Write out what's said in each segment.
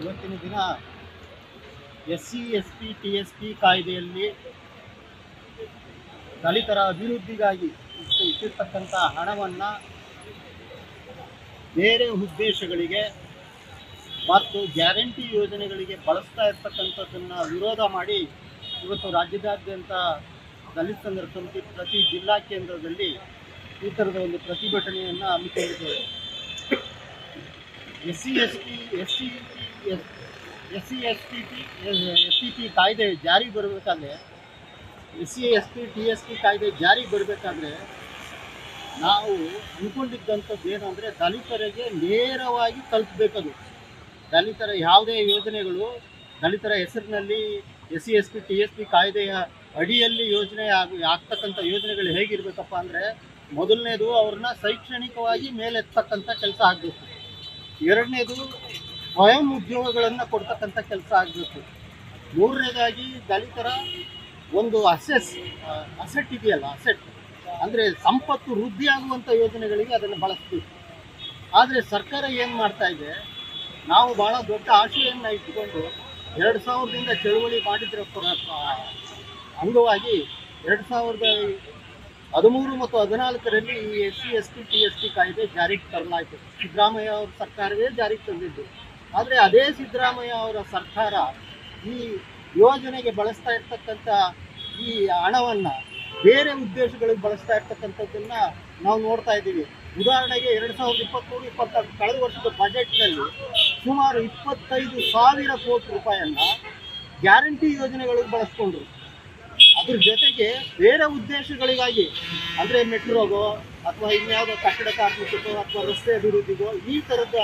ಇವತ್ತಿನ ದಿನ S C S P T S P ಕಾಯ್ದೆಯಲ್ಲಿ ದಲಿತರ ಅಭಿವೃದ್ಧಿಗಾಗಿ ಇಟ್ಟು ಇಟ್ಟಿರ್ತಕ್ಕಂಥ ಹಣವನ್ನು ಬೇರೆ ಉದ್ದೇಶಗಳಿಗೆ ಮತ್ತು ಗ್ಯಾರಂಟಿ ಯೋಜನೆಗಳಿಗೆ ಬಳಸ್ತಾ ಇರ್ತಕ್ಕಂಥದ್ದನ್ನು ವಿರೋಧ ಮಾಡಿ ಇವತ್ತು ರಾಜ್ಯದಾದ್ಯಂತ ದಲಿತ ಸಂಘರ್ಷ ಸಮಿತಿ ಪ್ರತಿ ಜಿಲ್ಲಾ ಕೇಂದ್ರದಲ್ಲಿ ಈ ಥರದ ಒಂದು ಪ್ರತಿಭಟನೆಯನ್ನು ಹಮ್ಮಿಕೊಂಡಿದ್ದೇವೆ. S C S T S C S S C S T T S T T ಕಾಯ್ದೆ ಜಾರಿಗೆ ಬರಬೇಕಾದ್ರೆ S C S T T S T ಕಾಯ್ದೆ ಜಾರಿಗೆ ಬರಬೇಕಾದ್ರೆ ನಾವು ಅಂದ್ಕೊಂಡಿದ್ದಂಥದ್ದು ಏನು ಅಂದರೆ ದಲಿತರಿಗೆ ನೇರವಾಗಿ ತಲುಪಬೇಕದು. ದಲಿತರ ಯಾವುದೇ ಯೋಜನೆಗಳು, ದಲಿತರ ಹೆಸರಿನಲ್ಲಿ S C S T T S T ಕಾಯ್ದೆಯ ಅಡಿಯಲ್ಲಿ ಯೋಜನೆ ಆಗ, ಆಗ್ತಕ್ಕಂಥ ಯೋಜನೆಗಳು ಹೇಗಿರಬೇಕಪ್ಪ ಅಂದರೆ ಮೊದಲನೇದು ಅವ್ರನ್ನ ಶೈಕ್ಷಣಿಕವಾಗಿ ಮೇಲೆತ್ತಕ್ಕಂಥ ಕೆಲಸ ಆಗಬೇಕು. ಎರಡನೇದು ಸ್ವಯಂ ಉದ್ಯೋಗಗಳನ್ನು ಕೊಡ್ತಕ್ಕಂಥ ಕೆಲಸ ಆಗಬೇಕು. ಮೂರನೇದಾಗಿ ದಲಿತರ ಒಂದು ಅಸೆಸ್ ಅಸೆಟ್ ಇದೆಯಲ್ಲ ಅಸೆಟ್ ಅಂದರೆ ಸಂಪತ್ತು ವೃದ್ಧಿಯಾಗುವಂಥ ಯೋಜನೆಗಳಿಗೆ ಅದನ್ನು ಬಳಸಬೇಕು ಆದರೆ ಸರ್ಕಾರ ಏನು ಮಾಡ್ತಾ ಇದೆ, ನಾವು ಭಾಳ ದೊಡ್ಡ ಆಶೆಯನ್ನು ಇಟ್ಟುಕೊಂಡು ಎರಡು ಸಾವಿರದಿಂದ ಚಳುವಳಿ ಮಾಡಿದ್ರ ಅಂಗವಾಗಿ ಎರಡು ಸಾವಿರದ ಹದಿಮೂರು ಮತ್ತು ಹದಿನಾಲ್ಕರಲ್ಲಿ ಈ S C, S T T S T ಕಾಯ್ದೆ ಜಾರಿಗೆ ತರಲಾಯಿತು. ಸಿದ್ದರಾಮಯ್ಯ ಅವ್ರ ಸರ್ಕಾರವೇ ಜಾರಿಗೆ ತಂದಿದ್ದು. ಆದರೆ ಅದೇ ಸಿದ್ದರಾಮಯ್ಯ ಅವರ ಸರ್ಕಾರ ಈ ಯೋಜನೆಗೆ ಬಳಸ್ತಾ ಇರ್ತಕ್ಕಂಥ ಈ ಹಣವನ್ನು ಬೇರೆ ಉದ್ದೇಶಗಳಿಗೆ ಬಳಸ್ತಾ ಇರ್ತಕ್ಕಂಥದ್ದನ್ನು ನಾವು ನೋಡ್ತಾ ಇದ್ದೀವಿ. ಉದಾಹರಣೆಗೆ ಎರಡು ಸಾವಿರದ ಇಪ್ಪತ್ತ್ಮೂರು ಇಪ್ಪತ್ನಾಲ್ಕು ಕಳೆದ ವರ್ಷದ ಬಜೆಟ್ನಲ್ಲಿ ಸುಮಾರು ಇಪ್ಪತ್ತೈದು ಸಾವಿರ ಕೋಟಿ ರೂಪಾಯಿಯನ್ನು ಗ್ಯಾರಂಟಿ ಯೋಜನೆಗಳಿಗೆ ಬಳಸ್ಕೊಂಡ್ರು. ಅದ್ರ ಜೊತೆಗೆ ಬೇರೆ ಉದ್ದೇಶಗಳಿಗಾಗಿ, ಅಂದರೆ ಮೆಟ್ರೋಗೋ ಅಥವಾ ಇನ್ಯಾವುದೋ ಕಟ್ಟಡ ಕಾರ್ಮಿಕಕ್ಕೋ ಅಥವಾ ರಸ್ತೆ ಅಭಿವೃದ್ಧಿಗೋ ಈ ಥರದ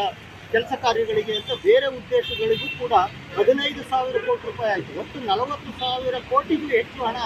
ಕೆಲಸ ಕಾರ್ಯಗಳಿಗೆ ಅಂತ ಬೇರೆ ಉದ್ದೇಶಗಳಿಗೂ ಕೂಡ ಹದಿನೈದು ಸಾವಿರ ಕೋಟಿ ರೂಪಾಯಿ ಆಯಿತು. ಒಟ್ಟು ನಲವತ್ತು ಸಾವಿರ ಕೋಟಿಗೂ ಹೆಚ್ಚು ಹಣ